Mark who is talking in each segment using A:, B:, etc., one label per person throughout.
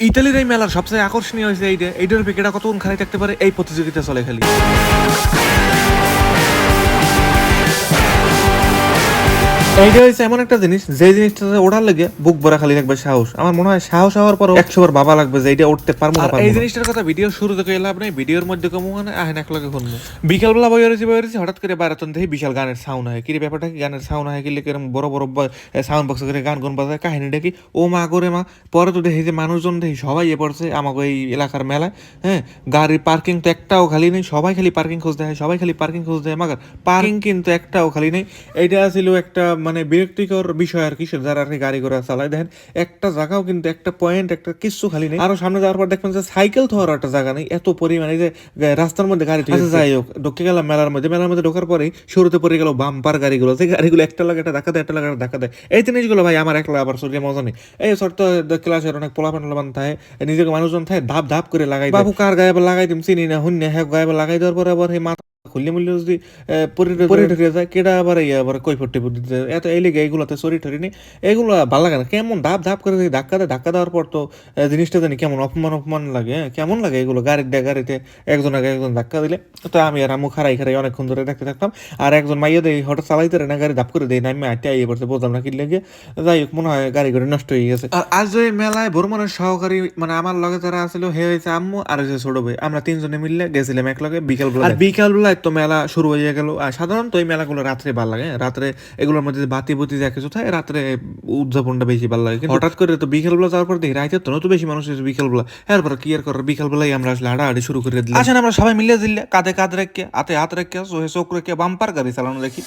A: ইতালির এই মেলার সবচেয়ে আকর্ষণীয় হয়েছে এইটা এইটার পেকেটা কতক্ষণ খালি থাকতে পারে? এই প্রতিযোগিতা চলে খালি। এইটা হচ্ছে এমন একটা জিনিস যে জিনিসটাতে ওঠার লেগে বুক ভরা খালি থাকবে সাহস। আমার মনে হয় সাহস হওয়ার পর একশো বার বাবা লাগবে যে এইটা উঠতে পারব না এই জিনিসটার কথা ভিডিও শুরু থেকে লাভ নেই ভিডিওর মধ্যে কমু মানে আহেন এক লগে শুনব বিকালবেলা বই রয়েছে বই রয়েছে হঠাৎ করে বারাতন দেখি বিশাল গানের সাউন্ড হয়। কিরে ব্যাপারটা কি? গানের সাউন্ড হয় কি এরকম বড় বড় সাউন্ড বক্স করে গান গুন বাজায় কাহিনীটা কি ও মা করে মা পরে তো দেখি যে মানুষজন দেখি সবাই এ পড়ছে আমাকে এই এলাকার মেলায় হ্যাঁ? গাড়ির পার্কিং তো একটাও খালি নেই সবাই খালি পার্কিং খুঁজতে হয় সবাই খালি পার্কিং খুঁজতে হয় মাগার পার্কিং কিন্তু একটাও খালি নেই। এইটা ছিল একটা মানে বিরক্তিকর বিষয় আর কি যারা আর কি গাড়ি ঘোড়া চালায়। দেখেন একটা জায়গাও কিন্তু একটা পয়েন্ট একটা কিচ্ছু খালি নেই। আরও সামনে যাওয়ার পর দেখবেন যে সাইকেল থাকার একটা জায়গা নেই। এত পরিমাণে যে রাস্তার মধ্যে গাড়ি আচ্ছা যাই হোক ঢুকে গেলাম মেলার মধ্যে। মেলার মধ্যে ঢোকার পরেই শুরুতে পড়ে গেল বাম্পার গাড়িগুলো। যে গাড়িগুলো একটা লাগে একটা ধাক্কা দেয় একটা লাগে ধাক্কা দেয়। এই জিনিসগুলো ভাই আমার একলা আবার শরীরে মজা নেই। এই শর্ত ক্লাসের অনেক পোলাপান টোলাপান থাকে। নিজেকে মানুষজন থাকে ধাপ ধাপ করে লাগাই বাবু কার গায়ে লাগাই দিম? চিনি না হুন্নে হ্যাঁ গায়ে লাগাই দেওয়ার পরে আবার এই মাথা খুললে মুললে যদি পরে ঠরে যায় কেডা আবার ইয়ে আবার কই ফটে দিতে এত এই লেগে এইগুলোতে চরি ঠরি নেই এগুলো ভালো লাগে না। কেমন ধাপ ধাপ করে ধাক্কা দেয় ধাক্কা দেওয়ার পর তো জিনিসটা জানি কেমন অপমান অপমান লাগে হ্যাঁ? কেমন লাগে এগুলো? গাড়ির দিয়ে গাড়িতে একজন আগে একজন ধাক্কা দিলে। তো আমি আর আমু খারাই খারাই অনেকক্ষণ ধরে দেখতে থাকতাম। আর একজন মাইয়া দেয় হঠাৎ চালাইতে না গাড়ি ধাপ করে দেয় না। আমি আটে আইয়ে পড়ছে বুঝলাম না কি লেগে যাই হোক মনে হয় গাড়ি করে নষ্ট হয়ে গেছে। আর আজ ওই মেলায় ভ্রমণের সহকারী মানে আমার লগে যারা আছিল হে হয়েছে আম্মু আর হয়েছে ছোট ভাই। আমরা তিনজনে মিললে গেছিলাম এক লগে বিকাল বেলা আর বিকাল বেলায় তো মেলা শুরু হয়ে গেল। আর সাধারণত এই মেলাগুলো রাত্রে ভালো লাগে? রাত্রে এগুলোর মধ্যে বাতি বুতি দেখে কিছু থাকে রাত্রে উদযাপনটা বেশি ভালো লাগে। হঠাৎ করে তো বিকেলবেলা যাওয়ার পর দেখি রাইতে তো নতুন বেশি মানুষ হয়েছে বিকেল বেলা এরপর কি আর করার? বিকেল বেলায় আমরা আসলে হাঁটাহাঁটি শুরু করে দিলাম। আসেন আমরা সবাই মিলে দিলে কাঁধে কাঁধ রেখে হাতে হাত রেখে চোখে চোখ রেখে বাম্পার গাড়ি চালানো দেখি।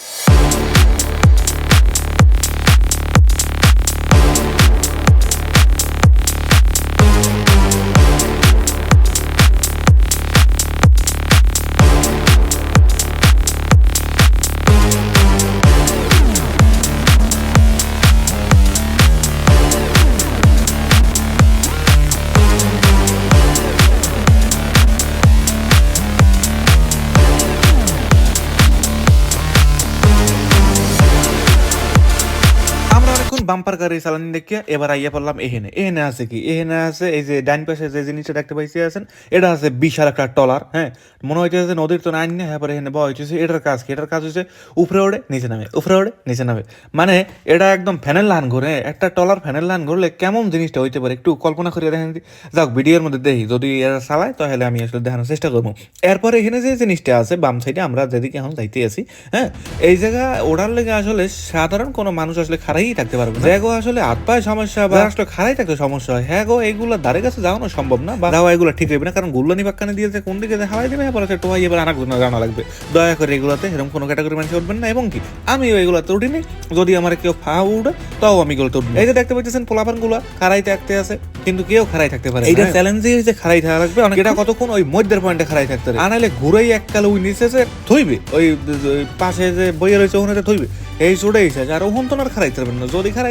A: বাম্পার গাড়ি চালানি দেখে এবার আইয়া পড়লাম এহেনে। এহেনে আছে কি? এহেনে আছে এই যে ডাইন পাশে যে জিনিসটা দেখতে পাইছি আছেন, এটা আছে বিশাল একটা টলার হ্যাঁ? মনে হইতেছে নদীর তো নাইন হ্যাঁ পরে এখানে বয় হইতেছে। এটার কাজ কি? এটার কাজ হচ্ছে উপরে ওড়ে, নিচে নামে। উপরে ওড়ে, নিচে নামে। মানে এটা একদম ফ্যানের লান ঘুরে একটা টলার ফ্যানের লান ঘুরলে কেমন জিনিসটা হইতে পারে? একটু কল্পনা করে দেখেন। যাক, ভিডিওর মধ্যে দেখি, যদি এরা চালায় তাহলে আমি আসলে দেখানোর চেষ্টা করব। এরপরে এখানে যে জিনিসটা আছে, বাম সাইডে আমরা যেদিকে এখন যাইতে আছি হ্যাঁ? এই জায়গা ওড়ার লেগে আসলে সাধারণ কোনো মানুষ আসলে খারাই থাকতে পারবে না? আসলে হাত পায়ে সমস্যা বা আসলে খারাই থাকতে সমস্যা হয়। হ্যাঁ গো এইগুলো ধারে কাছে যাওয়ানো সম্ভব না বা যাওয়া এগুলো ঠিক হবে না কারণ গুল্লানি পাক্কানে দিয়েছে কোন দিকে যে হাওয়াই দেবে পরে সেটা এবার আর একজন জানা লাগবে। দয়া করে এগুলোতে এরকম কোনো ক্যাটাগরি মানুষ উঠবেন না এবং কি আমিও এগুলোতে উঠিনি যদি আমার কেউ ফা উঠে তাও আমি এগুলোতে উঠবো এই যে দেখতে পাচ্ছেন পোলাপানগুলা খারাই থাকতে আছে কিন্তু কেউ খারাই থাকতে পারে এইটা চ্যালেঞ্জই হচ্ছে খারাই থাকা লাগবে অনেক এটা কতক্ষণ ওই মধ্যের পয়েন্টে খারাই থাকতে পারে আনাইলে ঘুরেই এককালে ওই নিচে যে থইবে ওই পাশে যে বইয়ে রয়েছে ওখানে থইবে এই চোটাই শেষ। আর ওহন তো আর খারাইতে পারবেন না। যদি খারাইতে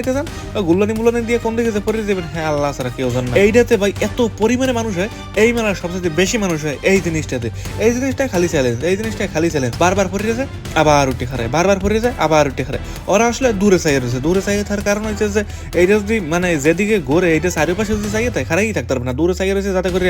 A: ওই গুল্লানি মুল্লানি দিয়ে কোন দিকে পড়ে যাবেন হ্যাঁ আল্লাহ ছাড়া কেউ জান না। এইটাতে ভাই, এত পরিমাণে মানুষ হয়, এই মেলার সবচেয়ে বেশি মানুষ হয় এই জিনিসটাতে। এই জিনিসটা খালি চ্যালেঞ্জ এই জিনিসটা খালি চ্যালেঞ্জ বারবার পড়ে যায় আবার উঠে খারায় বারবার পড়ে যায় আবার উঠে খারায় ওরা আসলে দূরে চাইয়ে রয়েছে। দূরে চাইয়ে থাকার কারণ হচ্ছে যে, এইটা যদি মানে যেদিকে ঘোরে, এইটা চারিপাশে যদি চাইয়ে থাকে খারাই থাকতে পারবে না। দূরে চাইয়ে রয়েছে যাতে করে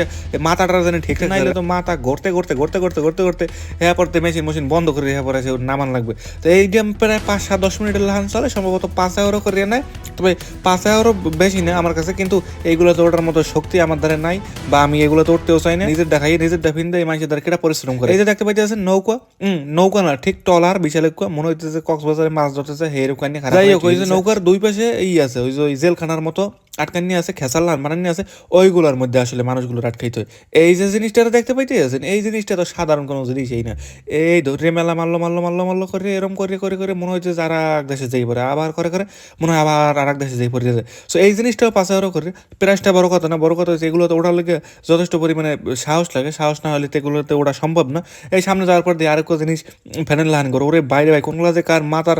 A: মাথাটা যেন ঠিক নাইলে তো মাথা ঘুরতে ঘুরতে ঘুরতে ঘুরতে ঘুরতে ঘুরতে হ্যাঁ পড়তে মেশিন মেশিন বন্ধ করে হ্যাঁ পরে নামান লাগবে। তো এই গেম প্রায় পাঁচ সাত দশ মিনিটের লাহান চলে, সম্ভবত পাঁচ এগারো করে নেয়। তবে পাঁচ হাজারও বেশি না আমার কাছে কিন্তু এইগুলো দৌড়ার মতো শক্তি আমার দ্বারা নাই বা আমি এগুলো দৌড়তেও চাই না। নিজের দেখাই নিজের দেখিন দেয় মানুষের দ্বারা কেটে পরিশ্রম করে। এই যে দেখতে পাইতে আছে নৌকা হম নৌকা না ঠিক টলার বিশাল কুয়া মনে হইতেছে কক্সবাজারে মাছ ধরতেছে হেরুকানি যাই হোক ওই যে নৌকার দুই পাশে এই আছে ওই যে জেলখানার মতো। আটকানি আছে খেসার লান বানানি আছে, ওইগুলোর মধ্যে আসলে মানুষগুলো আটকাইতে হয়। এই যে জিনিসটা দেখতে পাইতে আছেন এই জিনিসটা তো সাধারণ কোনো জিনিসই না। এই ধরে মেলা মারলো মারলো মারলো মারলো করে, এরম করে করে করে মনে হচ্ছে যে আর এক দেশে যাই পড়ে আবার করে করে মনে হয় আবার আর এক দেশে যাই পড়ে যায়। সো এই জিনিসটাও পাশে আরও করে প্রাইসটা বড় কথা না, বড় কথা হচ্ছে এগুলোতে ওঠার লেগে যথেষ্ট পরিমাণে সাহস লাগে, সাহস না হলে তো এগুলোতে সম্ভব না। এই সামনে যাওয়ার পর দিয়ে আরেকটা জিনিস ফ্যানের লাহান করে, ওরে বাইরে ভাই, কোনগুলো যে কার মাথার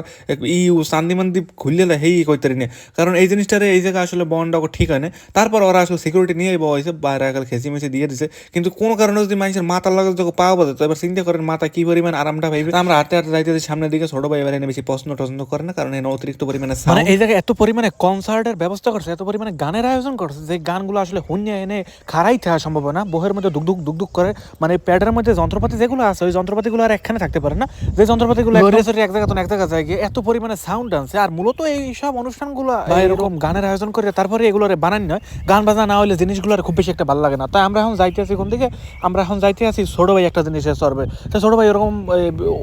A: ইউ চান্দি মান্দি খুললে হেই কইতারি না। কারণ এই জিনিসটারে এই জায়গা আসলে বন ওকে ঠিক হয় না। তারপর ওরা আসলে সিকিউরিটি নিয়ে বসে বাইরে আগে খেসি মেসি দিয়ে দিছে। কিন্তু কোনো কারণে যদি মানুষের মাথার লাগে যখন পাওয়া বাজে তো এবার চিন্তা করেন মাথা কি পরিমাণ আরামটা পাইবে। আমরা হাঁটতে হাঁটতে যাইতে সামনের দিকে ছোট ভাই এবার এনে বেশি পছন্দ টছন্দ করে না কারণ এনে অতিরিক্ত পরিমাণে
B: মানে এই জায়গায় এত পরিমাণে কনসার্টের ব্যবস্থা করছে এত পরিমাণে গানের আয়োজন করছে যে গানগুলো আসলে হুন্যে এনে খারাই থাকা সম্ভব না। বহের মধ্যে দুক দুক দুক দুক করে মানে প্যাডের মধ্যে যন্ত্রপাতি যেগুলো আছে ওই যন্ত্রপাতিগুলো আর একখানে থাকতে পারে না। যে যন্ত্রপাতিগুলো এক জায়গা তো এক জায়গা যায় গিয়ে এত পরিমাণে সাউন্ড আনছে আর মূলত এই সব অনুষ্ঠানগুলো বা এরকম গানের আয়োজন করে তারপরে এগুলো বানান নয়। গান বাজনা না হলে জিনিসগুলো আর খুব বেশি একটা ভালো লাগে না। তাই আমরা এখন যাইতে আছি কোন দিকে? আমরা এখন যাইতে আছি ছোট ভাই একটা জিনিসের সরবে। তো ছোট ভাই ওরকম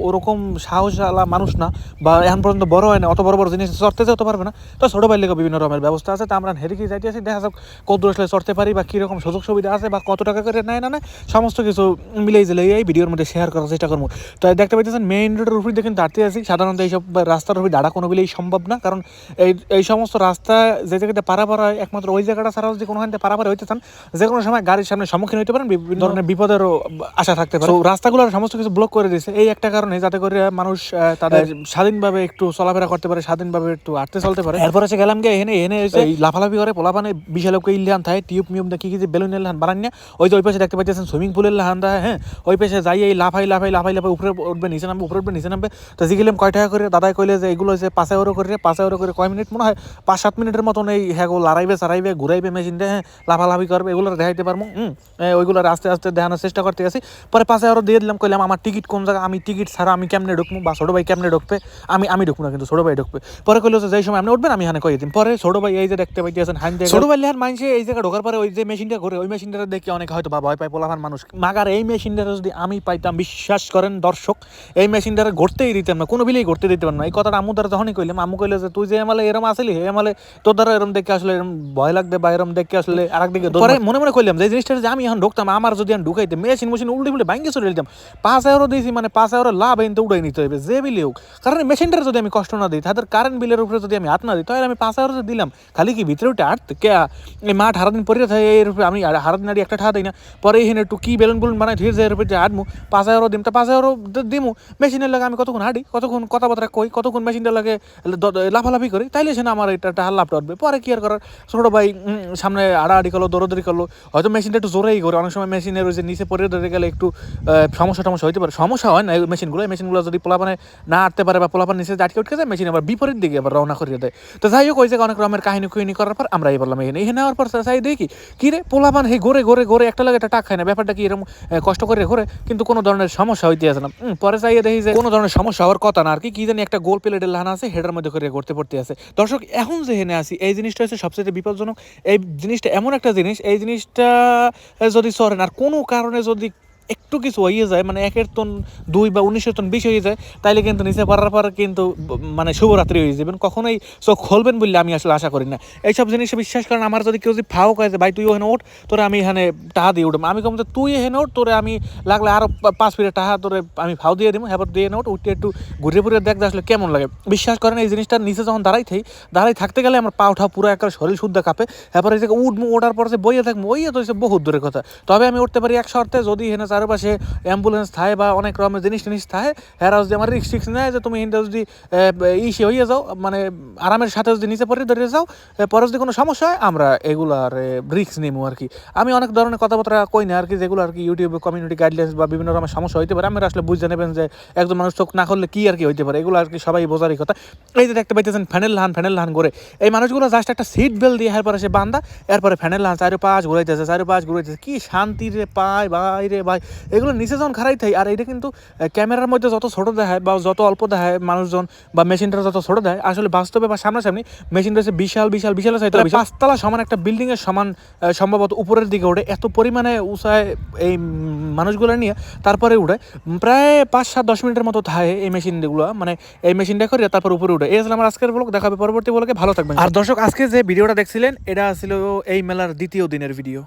B: ওরকম সাহসালা মানুষ না বা এখন পর্যন্ত বড় হয় না, অত বড় বড় জিনিস চড়তে যেতে পারবে না। তো ছোট ভাই লেগে বিভিন্ন রকমের ব্যবস্থা আছে। তা আমরা হেরিকে যাইতে আছি? দেখা যাক কত আসলে চড়তে পারি বা কীরকম সুযোগ সুবিধা আছে বা কত টাকা করে নেয় না নেয়। সমস্ত কিছু মিলেই জেলে এই ভিডিওর মধ্যে শেয়ার করার চেষ্টা করব। তো দেখতে পাইতেছেন মেইন রোডের উপরে দেখেন দাঁড়িয়ে আছি। সাধারণত এইসব রাস্তার উপরে দাঁড়া কোনো বিলেই সম্ভব না। কারণ এই এই সমস্ত রাস্তা যে জায়গাতে পারাপার হয় একমাত্র ওই জায়গাটা ছাড়াও যদি কোনোখান থেকে পারাপার হইতে চান যে কোনো সময় গাড়ির সামনে সম্মুখীন হইতে পারেন বিভিন্ন ধরনের বিপদেরও আশা থাকতে পারে। রাস্তাগুলোর সমস্ত কিছু ব্লক করে দিয়েছে। এই একটা কারণে যাতে করে মানুষ তাদের স্বাধীনভাবে একটু চলাফেরা করতে পারে স্বাধীনভাবে একটু হাঁটতে চলতে পারে। এরপর এসে গেলাম গিয়ে এখানে এনে এসে লাফালাফি করে পোলাপানে বিশাল লোক ইলিয়ান থাকে টিউব মিউব কি কি যে বেলুন এলাহান বানান না ওই যে ওই পাশে দেখতে পাচ্ছেন সুইমিং পুলের লাহান দেয় হ্যাঁ ওই পাশে যাই এই লাফাই লাফাই লাফাই লাফাই উপরে উঠবে নিচে নামবে উপরে উঠবে নিচে নামবে। তো জিগেলাম কয় টাকা করে দাদাই কইলে যে এগুলো হচ্ছে পাঁচ এগারো করে পাঁচ এগারো করে কয় মিনিট? মনে হয় পাঁচ সাত মিনিটের মতন এই হ্যাঁ গো লড়াইবে সারাইবে ঘুরাইবে মেশিনটা হ্যাঁ লাফালাফি করবে, এগুলো দেখাইতে পারব হুম ওইগুলো আস্তে আস্তে দেখানোর চেষ্টা করতে আছি। পরে পাশে এগারো দিয়ে দিলাম, কইলাম আমার টিকিট কোন জায়গা, আমি টিকিট ছাড়া আমি কেমনে ঢুকবো বা ছোটো ভাই কেমনে ঢুকবে, আমি আমি ঢুকবো না, কিন্তু ছোটো ভাই ঢুকবে। পরে কইলো যে, যেই সময় আপনি উঠবেন, আমি এখানে কয়ে দিন পরে ছোটো ভাই এই যে দেখতে পাইতেছেন হান দিয়ে ছোটো ভাই লেহান মানুষে এই জায়গা ঢোকার পরে ওই যে মেশিনটা ঘুরে, ওই মেশিনটা দেখে অনেক হয়তো বা ভয় পায় পোলাভান মানুষ। মাগার এই মেশিনটা যদি আমি পাইতাম, বিশ্বাস করেন দর্শক, এই মেশিনটা ঘুরতেই দিতাম না, কোনো বিলেই ঘুরতে দিতে পারতাম না। এই কথাটা আমু দ্বারা যখনই কইলাম আমু কইলে যে, তুই যে এমালে এরম আসলি এমালে তোর দ্বারা এরম দেখে আসলে ভয় লাগবে বা এরম দেখে আসলে আরেক দিকে পরে মনে মনে কইলাম যে জিনিসটা যে আমি এখন ঢুকতাম আমার যদি আমি ঢুকাইতে মেশিন মেশিন উল্টে উল্টে ভাঙ্গে চলে দিতাম পাঁচ এগারো দিয়েছি মানে পাঁচ এগারো লাভ এনতে উড়াই নিতে হবে যে বিলে হোক। কারণ এই মেশিনটার যদি আমি কষ্ট না দিই তাদের কারেন্ট বিলের উপরে যদি আমি হাত না দিই তাহলে আমি পাঁচ এগারো দিলাম খালি কি ভিতরে উঠে আট কে এই মাঠ হারাদিন পরে থাকে এর উপরে আমি হারাদিন আড়ি একটা ঠা দিই না। পরে এখানে একটু কি বেলুন বেলুন বানাই ধীরে ধীরে উপরে হাঁটমু পাঁচ এগারো দিম তা পাঁচ এগারো দিমু। মেশিনের লাগে আমি কতক্ষণ হাঁটি কতক্ষণ কথাবার্তা কই কতক্ষণ মেশিনটা লাগে লাফালাফি করি তাইলে সে না আমার এটা একটা লাভটা উঠবে পরে কি আর করার? ছোটো ভাই সামনে আড়াআড়ি করল, দৌড়াদৌড়ি করল। হয়তো মেশিনটা একটু জোরেই করে অনেক সময় মেশিনের ওই যে নিচে পড়ে ধরে গেলে একটু সমস্যা টমস্যা হইতে পারে। সমস্যা হয় না এই মেশিনগুলো মেশিনগুলো যদি পোলাপানে না আটতে পারে বা পোলাপান নিচে আটকে উঠকে যায়, মেশিন আবার বিপরীত দিকে আবার রওনা করিয়ে দেয়। তো যাই হোক, ওই জায়গায় অনেক রকমের কাহিনী কুহিনী করার পর আমরা এই বললাম, এখানে এখানে নেওয়ার পর চাই দেখি, কি রে, পোলাপান, হে, ঘরে ঘরে ঘরে, একটা লাগে একটা টাক খায় না, ব্যাপারটা কি এরকম কষ্ট করে ঘরে? কিন্তু কোনো ধরনের সমস্যা হইতে আছে না। পরে চাইয়ে দেখি যে কোনো ধরনের সমস্যা হওয়ার কথা না, আর কি কি জানি একটা গোল প্লেটের লাহান আছে, হেডের মধ্যে করে করতে পড়তে আছে দর্শক, এখন যে হেনে আসি এই জিনিসটা হচ্ছে সবচেয়ে বিপজ্জনক। এই জিনিসটা এমন একটা জিনিস এই জিনিসটা যদি সরেন আর কোনো কারণে যদি একটু কিছু হয়ে যায় মানে একের টন দুই বা উনিশের টন বিশ হয়ে যায়, তাইলে কিন্তু নিচে পারার পর কিন্তু মানে শুভরাত্রি হয়ে যাবেন। কখনোই চোখ খুলবেন বলে আমি আসলে আশা করি না। এইসব জিনিসে বিশ্বাস করেন, আমার যদি কেউ যদি ফাও যে, ভাই তুই ওখানে ওঠ, তোরে আমি এখানে টাহা দিয়ে উঠবো। আমি কম যে, তুই এখানে ওঠ, তোরে আমি লাগলে আরও পা- পাঁচ ফিরে টাহা তোরে আমি ফাও দিয়ে দিব হ্যাঁ দিয়ে নোট উঠে একটু ঘুরে ঘুরে দেখ যে, আসলে কেমন লাগে। বিশ্বাস করেন, এই জিনিসটার নিচে যখন দাঁড়াই থাই, দাঁড়াই থাকতে গেলে আমার পা ওঠা পুরো একটা শরীর শুদ্ধ কাঁপে। এরপরে এই জায়গায় উঠবো ওঠার পর যে বইয়ে থাকব ওইয়ে তো বহুত দূরের কথা। তবে আমি উঠতে পারি এক শর্তে যদি এখানে চারপাশে অ্যাম্বুলেন্স থাকে বা অনেক রকমের জিনিস টিনিস থাকে এরা যদি আমার রিক্স টিক্স নেয় যে তুমি এখানটা যদি ইসে হয়ে যাও মানে আরামের সাথে যদি নিচে পড়ে ধরে যাও পরে যদি কোনো সমস্যা হয়, আমরা এগুলার রিক্স নিবো আর কি। আমি অনেক ধরনের কথাবার্তা কই না আর কি, যেগুলো আর কি ইউটিউবে কমিউনিটি গাইডলাইন্স বা বিভিন্ন রকমের সমস্যা হইতে পারে আমরা আসলে বুঝতে নেবেন যে একজন মানুষ চোখ না করলে কি আর কি হইতে পারে, এগুলো আর কি সবাই বোঝারই কথা। এই যে দেখতে পাইতেছেন ফ্যানেল লাহান ফ্যানেল লাহান করে, এই মানুষগুলো জাস্ট একটা সিট বেল্ট দিয়ে এরপরে সে বান্ধা এরপরে ফ্যানেল লাহান চারো পাঁচ ঘুরাইতেছে চারো পাঁচ ঘুরাইতেছে, কি শান্তি রে পায়, ভাই রে ভাই। এগুলো নিচে যখন খারাই থাই আর এটা কিন্তু ক্যামেরার মধ্যে যত ছোট দেখায় বা যত অল্প দেখায় মানুষজন বা মেশিনটা যত ছোট দেয় আসলে বাস্তবে বা সামনাসামনি মেশিনটা হচ্ছে বিশাল বিশাল বিশাল চাইতে পাঁচতলা সমান একটা বিল্ডিং এর সমান সম্ভবত উপরের দিকে ওঠে এত পরিমাণে উঁচায় এই মানুষগুলো নিয়ে তারপরে উঠে প্রায় পাঁচ সাত দশ মিনিটের মতো থাকে এই মেশিনগুলো মানে এই মেশিনটা করে তারপর উপরে উঠে। এই আসলে আমার আজকের ব্লগ দেখাবে পরবর্তী ব্লগে ভালো থাকবেন। আর দর্শক আজকে যে ভিডিওটা দেখছিলেন এটা ছিল এই মেলার দ্বিতীয় দিনের ভিডিও